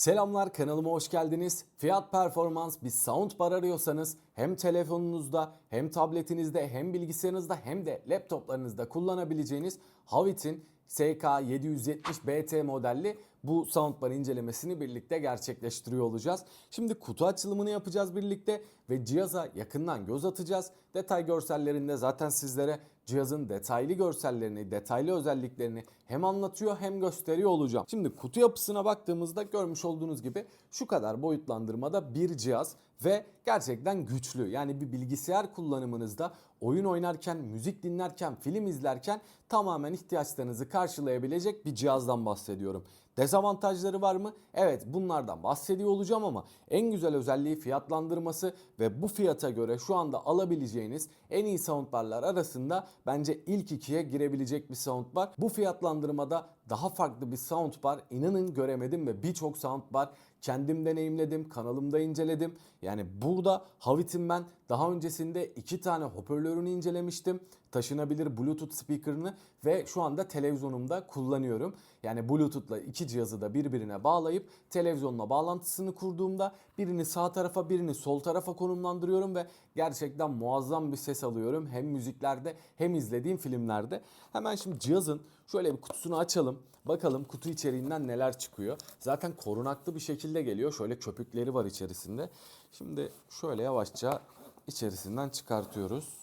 Selamlar kanalıma hoş geldiniz. Fiyat performans bir soundbar arıyorsanız hem telefonunuzda hem tabletinizde hem bilgisayarınızda hem de laptoplarınızda kullanabileceğiniz Havit'in SK770BT modelli bu soundbar incelemesini birlikte gerçekleştiriyor olacağız. Şimdi kutu açılımını yapacağız birlikte ve cihaza yakından göz atacağız. Detay görsellerinde zaten sizlere cihazın detaylı görsellerini, detaylı özelliklerini hem anlatıyor hem gösteriyor olacağım. Şimdi kutu yapısına baktığımızda görmüş olduğunuz gibi şu kadar boyutlandırmada bir cihaz ve gerçekten güçlü. Yani bir bilgisayar kullanımınızda oyun oynarken, müzik dinlerken, film izlerken tamamen ihtiyaçlarınızı karşılayabilecek bir cihazdan bahsediyorum. Dezavantajları var mı? Evet bunlardan bahsediyor olacağım ama en güzel özelliği fiyatlandırması ve bu fiyata göre şu anda alabileceğiniz en iyi soundbarlar arasında bence ilk ikiye girebilecek bir soundbar. Bu fiyatlandırmada daha farklı bir soundbar inanın göremedim ve birçok soundbar kendim deneyimledim, kanalımda inceledim. Yani burada Havit'in ben daha öncesinde iki tane hoparlörünü incelemiştim. Taşınabilir Bluetooth speaker'ını ve şu anda televizyonumda kullanıyorum. Yani Bluetooth'la iki cihazı da birbirine bağlayıp televizyonla bağlantısını kurduğumda birini sağ tarafa birini sol tarafa konumlandırıyorum ve gerçekten muazzam bir ses alıyorum. Hem müziklerde hem izlediğim filmlerde. Hemen şimdi cihazın şöyle bir kutusunu açalım. Bakalım kutu içeriğinden neler çıkıyor. Zaten korunaklı bir şekilde geliyor. Şöyle köpükleri var içerisinde. Şimdi şöyle yavaşça içerisinden çıkartıyoruz.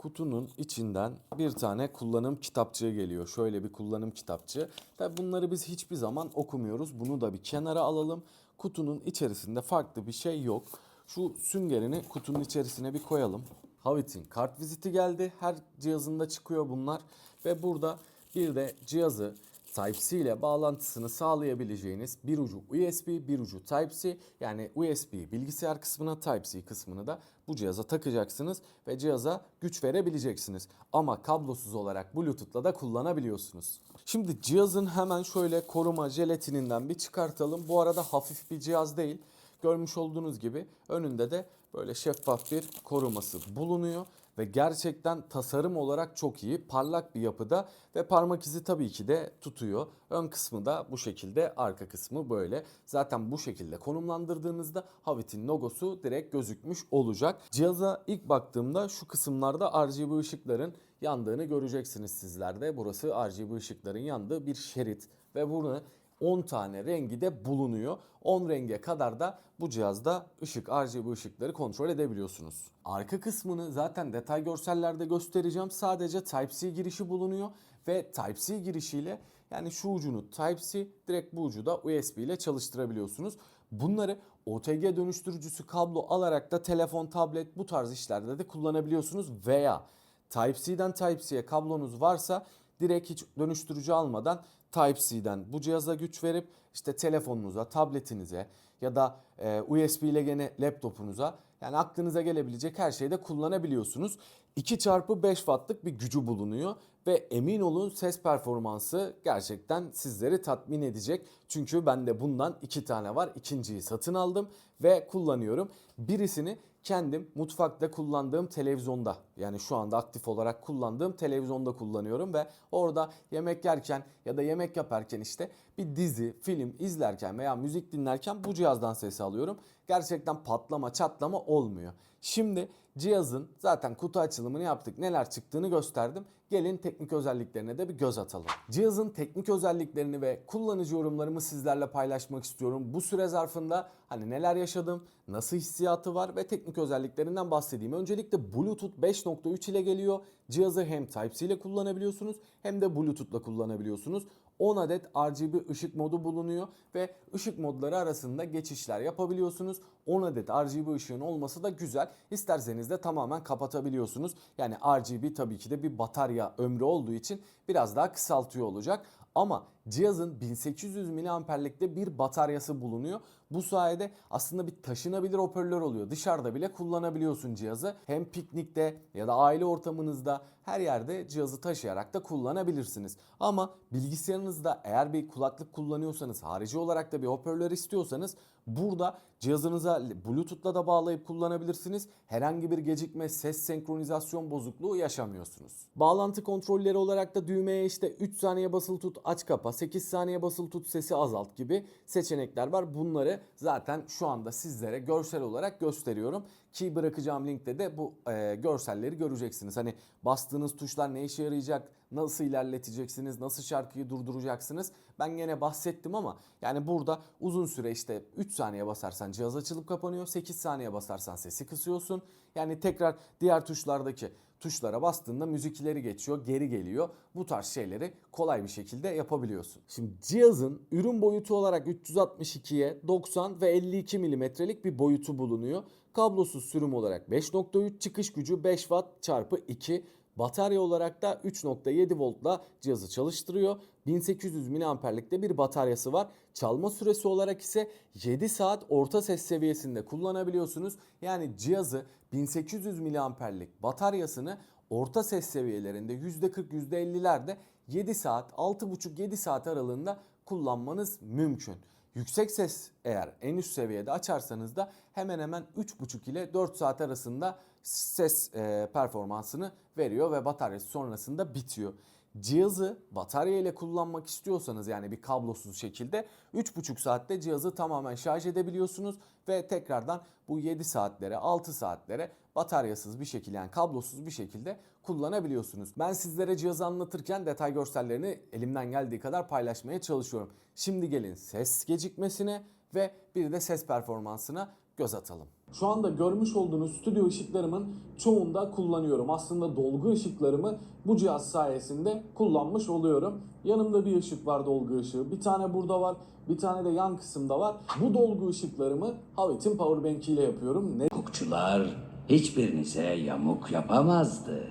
Kutunun içinden bir tane kullanım kitapçığı geliyor. Şöyle bir kullanım kitapçığı. Tabi bunları biz hiçbir zaman okumuyoruz. Bunu da bir kenara alalım. Kutunun içerisinde farklı bir şey yok. Şu süngerini kutunun içerisine bir koyalım. Havit'in kart viziti geldi. Her cihazında çıkıyor bunlar. Ve burada bir de cihazı Type-C ile bağlantısını sağlayabileceğiniz bir ucu USB, bir ucu Type-C yani USB bilgisayar kısmına Type-C kısmını da bu cihaza takacaksınız ve cihaza güç verebileceksiniz. Ama kablosuz olarak Bluetooth'la da kullanabiliyorsunuz. Şimdi cihazın hemen şöyle koruma jelatininden bir çıkartalım. Bu arada hafif bir cihaz değil. Görmüş olduğunuz gibi önünde de böyle şeffaf bir koruması bulunuyor ve gerçekten tasarım olarak çok iyi, parlak bir yapıda ve parmak izi tabii ki de tutuyor. Ön kısmı da bu şekilde, arka kısmı böyle. Zaten bu şekilde konumlandırdığınızda Havit'in logosu direkt gözükmüş olacak. Cihaza ilk baktığımda şu kısımlarda RGB ışıkların yandığını göreceksiniz sizler de. Burası RGB ışıkların yandığı bir şerit ve bunu 10 tane rengi de bulunuyor. 10 renge kadar da bu cihazda ışık, RGB ışıkları kontrol edebiliyorsunuz. Arka kısmını zaten detay görsellerde göstereceğim. Sadece Type-C girişi bulunuyor ve Type-C girişiyle yani şu ucunu Type-C direkt bu ucu da USB ile çalıştırabiliyorsunuz. Bunları OTG dönüştürücüsü kablo alarak da telefon, tablet bu tarz işlerde de kullanabiliyorsunuz veya Type-C'den Type-C'ye kablonuz varsa direkt hiç dönüştürücü almadan Type-C'den bu cihaza güç verip işte telefonunuza, tabletinize ya da e, USB ile gene laptopunuza yani aklınıza gelebilecek her şeyde kullanabiliyorsunuz. 2 çarpı 5 wattlık bir gücü bulunuyor ve emin olun ses performansı gerçekten sizleri tatmin edecek. Çünkü bende bundan iki tane var. İkinciyi satın aldım ve kullanıyorum. Birisini kendim mutfakta kullandığım televizyonda yani şu anda aktif olarak kullandığım televizyonda kullanıyorum ve orada yemek yerken ya da yemek yaparken işte bir dizi, film izlerken veya müzik dinlerken bu cihazdan ses alıyorum. Gerçekten patlama, çatlama olmuyor. Şimdi cihazın zaten kutu açılımını yaptık. Neler çıktığını gösterdim. Gelin teknik özelliklerine de bir göz atalım. Cihazın teknik özelliklerini ve kullanıcı yorumlarımı sizlerle paylaşmak istiyorum. Bu süre zarfında hani neler yaşadım, nasıl hissiyatı var ve teknik özelliklerinden bahsedeyim. Öncelikle Bluetooth 5.3 ile geliyor. Cihazı hem Type-C ile kullanabiliyorsunuz hem de Bluetooth'la kullanabiliyorsunuz. 10 adet RGB ışık modu bulunuyor ve ışık modları arasında geçişler yapabiliyorsunuz. 10 adet RGB ışığın olması da güzel. İsterseniz de tamamen kapatabiliyorsunuz. Yani RGB tabii ki de bir batarya ömrü olduğu için biraz daha kısaltıyor olacak. Ama cihazın 1800 miliamperlikte bir bataryası bulunuyor. Bu sayede aslında bir taşınabilir hoparlör oluyor. Dışarıda bile kullanabiliyorsun cihazı. Hem piknikte ya da aile ortamınızda her yerde cihazı taşıyarak da kullanabilirsiniz. Ama bilgisayarınızda eğer bir kulaklık kullanıyorsanız, harici olarak da bir hoparlör istiyorsanız burada cihazınıza Bluetooth'la da bağlayıp kullanabilirsiniz. Herhangi bir gecikme, ses senkronizasyon bozukluğu yaşamıyorsunuz. Bağlantı kontrolleri olarak da düğmeye işte 3 saniye basılı tut, aç kapa kapa, 8 saniye basılı tut, sesi azalt gibi seçenekler var. Bunları zaten şu anda sizlere görsel olarak gösteriyorum. Ki bırakacağım linkte de bu e, görselleri göreceksiniz. Hani bastığınız tuşlar ne işe yarayacak, nasıl ilerleteceksiniz, nasıl şarkıyı durduracaksınız. Ben gene bahsettim ama yani burada uzun süre işte 3 saniye basarsan cihaz açılıp kapanıyor. 8 saniye basarsan sesi kısıyorsun. Yani tekrar diğer tuşlardaki tuşlara bastığında müzik ileri geçiyor, geri geliyor. Bu tarz şeyleri kolay bir şekilde yapabiliyorsun. Şimdi cihazın ürün boyutu olarak 362'ye 90 ve 52 milimetrelik bir boyutu bulunuyor. Kablosuz sürüm olarak 5.3 çıkış gücü 5 watt çarpı 2 Batarya olarak da 3.7 voltla cihazı çalıştırıyor. 1800 miliamperlik de bir bataryası var. Çalma süresi olarak ise 7 saat orta ses seviyesinde kullanabiliyorsunuz. Yani cihazı 1800 miliamperlik bataryasını orta ses seviyelerinde %40 %50'lerde 7 saat 6.5-7 saat aralığında kullanmanız mümkün. Yüksek ses eğer en üst seviyede açarsanız da hemen hemen 3.5 ile 4 saat arasında ses e, performansını veriyor ve bataryası sonrasında bitiyor. Cihazı batarya ile kullanmak istiyorsanız yani bir kablosuz şekilde 3.5 saatte cihazı tamamen şarj edebiliyorsunuz ve tekrardan bu 7 saatlere 6 saatlere bataryasız bir şekilde yani kablosuz bir şekilde kullanabiliyorsunuz. Ben sizlere cihazı anlatırken detay görsellerini elimden geldiği kadar paylaşmaya çalışıyorum. Şimdi gelin ses gecikmesine ve bir de ses performansına göz atalım. Şu anda görmüş olduğunuz stüdyo ışıklarımın çoğunda kullanıyorum. Aslında dolgu ışıklarımı bu cihaz sayesinde kullanmış oluyorum. Yanımda bir ışık var dolgu ışığı. Bir tane burada var. Bir tane de yan kısımda var. Bu dolgu ışıklarımı Havit'in powerbank ile yapıyorum. Ne Hukukçular hiçbirinize yamuk yapamazdı.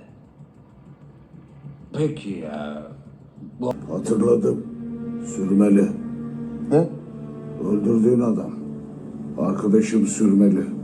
Peki ya bu Hatırladım. Sürmeli. Ne? Öldürdüğün adam. Arkadaşım sürmeli.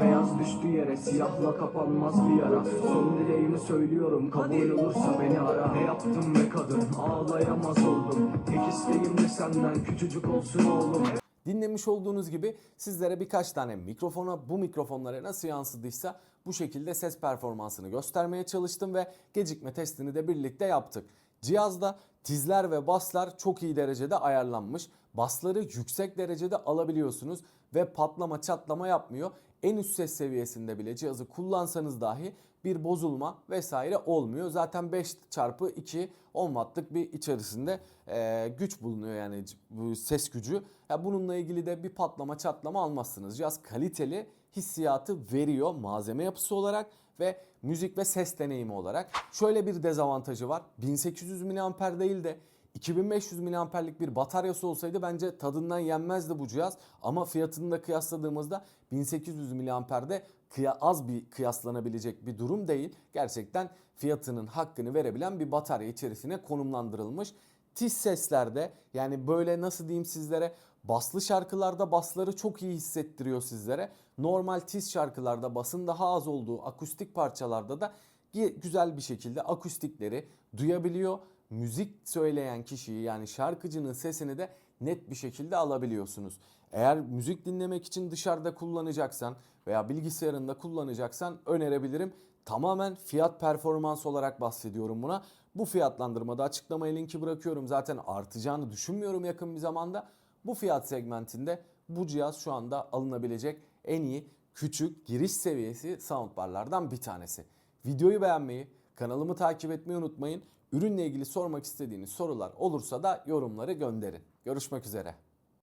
Beyaz düştü yere siyahla kapanmaz bir yara. Son dileğimi söylüyorum kabul olursa beni ara. Ne yaptım be kadın? Ağlayamaz oldum. Tek isteğim de senden küçücük olsun oğlum. Dinlemiş olduğunuz gibi sizlere birkaç tane mikrofona bu mikrofonlara nasıl yansıdıysa bu şekilde ses performansını göstermeye çalıştım ve gecikme testini de birlikte yaptık. Cihazda tizler ve baslar çok iyi derecede ayarlanmış. Basları yüksek derecede alabiliyorsunuz ve patlama çatlama yapmıyor. En üst ses seviyesinde bile cihazı kullansanız dahi bir bozulma vesaire olmuyor. Zaten 5 çarpı 2 10 wattlık bir içerisinde e, güç bulunuyor yani bu ses gücü. Bununla ilgili de bir patlama çatlama almazsınız. Cihaz kaliteli hissiyatı veriyor malzeme yapısı olarak ve müzik ve ses deneyimi olarak. Şöyle bir dezavantajı var. 1800 mAh değil de 2500 mAh'lik bir bataryası olsaydı bence tadından yenmezdi bu cihaz. Ama fiyatını da kıyasladığımızda 1800 mAh'de kıya, az bir kıyaslanabilecek bir durum değil. Gerçekten fiyatının hakkını verebilen bir batarya içerisine konumlandırılmış. Tiz seslerde yani böyle nasıl diyeyim sizlere baslı şarkılarda basları çok iyi hissettiriyor sizlere. Normal tiz şarkılarda basın daha az olduğu akustik parçalarda da güzel bir şekilde akustikleri duyabiliyor. Müzik söyleyen kişiyi yani şarkıcının sesini de net bir şekilde alabiliyorsunuz. Eğer müzik dinlemek için dışarıda kullanacaksan veya bilgisayarında kullanacaksan önerebilirim. Tamamen fiyat performans olarak bahsediyorum buna. Bu fiyatlandırmada açıklamaya linki bırakıyorum. Zaten artacağını düşünmüyorum yakın bir zamanda. Bu fiyat segmentinde bu cihaz şu anda alınabilecek en iyi küçük giriş seviyesi soundbarlardan bir tanesi. Videoyu beğenmeyi, kanalımı takip etmeyi unutmayın. Ürünle ilgili sormak istediğiniz sorular olursa da yorumları gönderin. Görüşmek üzere.